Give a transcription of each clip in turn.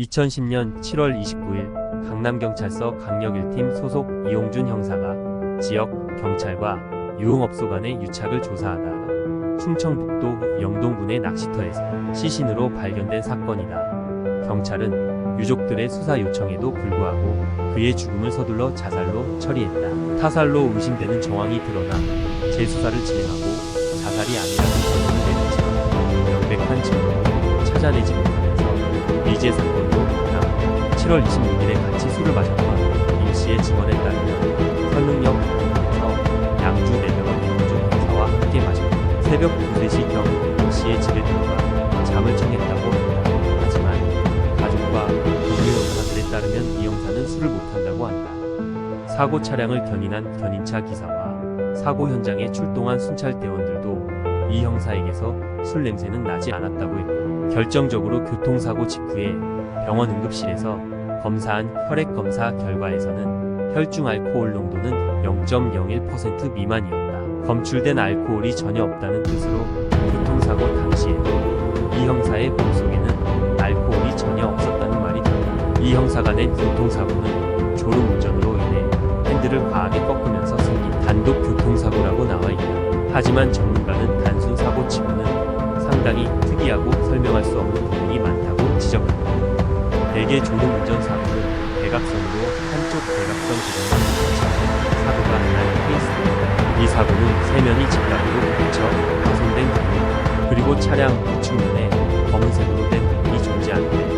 2010년 7월 29일 강남경찰서 강력 1팀 소속 이용준 형사가 지역 경찰과 유흥업소 간의 유착을 조사하다가 충청북도 영동군의 낚시터에서 시신으로 발견된 사건이다. 경찰은 유족들의 수사 요청에도 불구하고 그의 죽음을 서둘러 자살로 처리했다. 타살로 의심되는 정황이 드러나 재수사를 진행하고 자살이 아니라는 결론을 내렸지만 명백한 증거를 찾아내지 못하면서 미제 남 7월 26일에 같이 술을 마셨던 임 씨의 증언에 따르면 설릉역 에서 양주 4병을 이용준 형사와 함께 마셨고 새벽 2, 3시경 임 씨의 집에 들어가 잠을 청했다고 한다. 하지만 가족과 동료 형사들에 따르면 이 형사는 술을 못한다고 한다. 사고 차량을 견인한 견인차 기사와 사고 현장에 출동한 순찰대원들도 이 형사에게서 술 냄새는 나지 않았다고 했고 결정적으로 교통사고 직후에 병원 응급실에서 검사한 혈액 검사 결과에서는 혈중 알코올 농도는 0.01% 미만이었다. 검출된 알코올이 전혀 없다는 뜻으로 교통사고 당시에도 이 형사의 몸속에는 알코올이 전혀 없었다는 말이 된다. 이 형사가 낸 교통사고는 졸음운전으로 인해 핸들을 과하게 꺾으면서 생긴 단독 교통사고라고 나와 있다. 하지만 전문가는 단순 사고 치고는 상당히 특이하고 설명할 수 없는 부분이 많다고 대개 중형 운전사고는 대각선으로 한쪽 대각선 구간을 부딪힌 사고가 난 케이스입니다. 이 사고는 세면이 직각으로 부딪혀 파손된 경우 그리고 차량 우측면에 검은색으로 된 부분이 존재하는데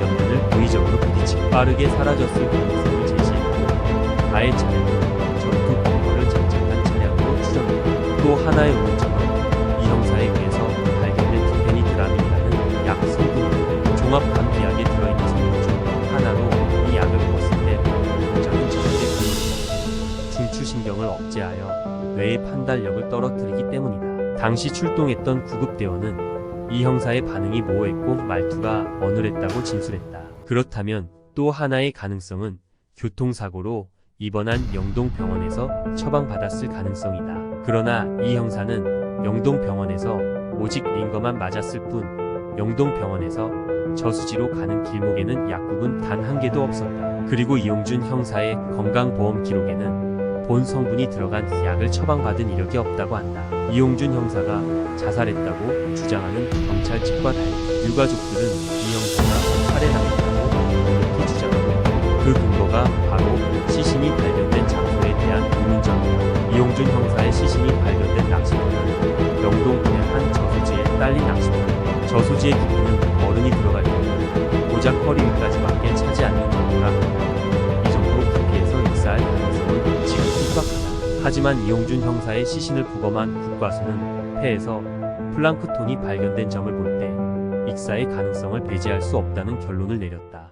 옆면을 고의적으로 부딪히고 빠르게 사라졌을 가능성을 제시했고 아예 차량은 전투 범퍼를 장착한 차량으로 추정했고 또 하나의 오른쪽은 이 형사에 의해서 발견된 디페니드라민이라는 약 성분이 종합 감기약에 들어있는 성분 중 하나로 이 약을 먹었을 때 굉장히 걸립니다. 중추신경을 억제하여 뇌의 판단력을 떨어뜨리기 때문이다. 당시 출동했던 구급대원은 이 형사의 반응이 모호했고 말투가 어눌했다고 진술했다. 그렇다면 또 하나의 가능성은 교통사고로 입원한 영동병원에서 처방받았을 가능성이다. 그러나 이 형사는 영동병원에서 오직 링거만 맞았을 뿐 영동병원에서 저수지로 가는 길목에는 약국은 단 한 개도 없었다. 그리고 이용준 형사의 건강보험 기록에는 본 성분이 들어간 약을 처방받은 이력이 없다고 한다. 이용준 형사가 자살했다고 주장하는 경찰 측과 달리 유가족들은 이 형사가 살해당했다고 이렇게 주장하고 있다. 그 근거가 바로 시신이 발견된 장소에 대한 의문점이다. 이용준 형사의 시신이 발견된 낚시터는 영동군의 한 저수지에 딸린 낚시터. 저수지의 깊이는 어른이 들어갈 경우 고작 허리 위까지밖에 차지 않는 정도라 하지만 이용준 형사의 시신을 부검한 국과수는 폐에서 플랑크톤이 발견된 점을 볼 때 익사의 가능성을 배제할 수 없다는 결론을 내렸다.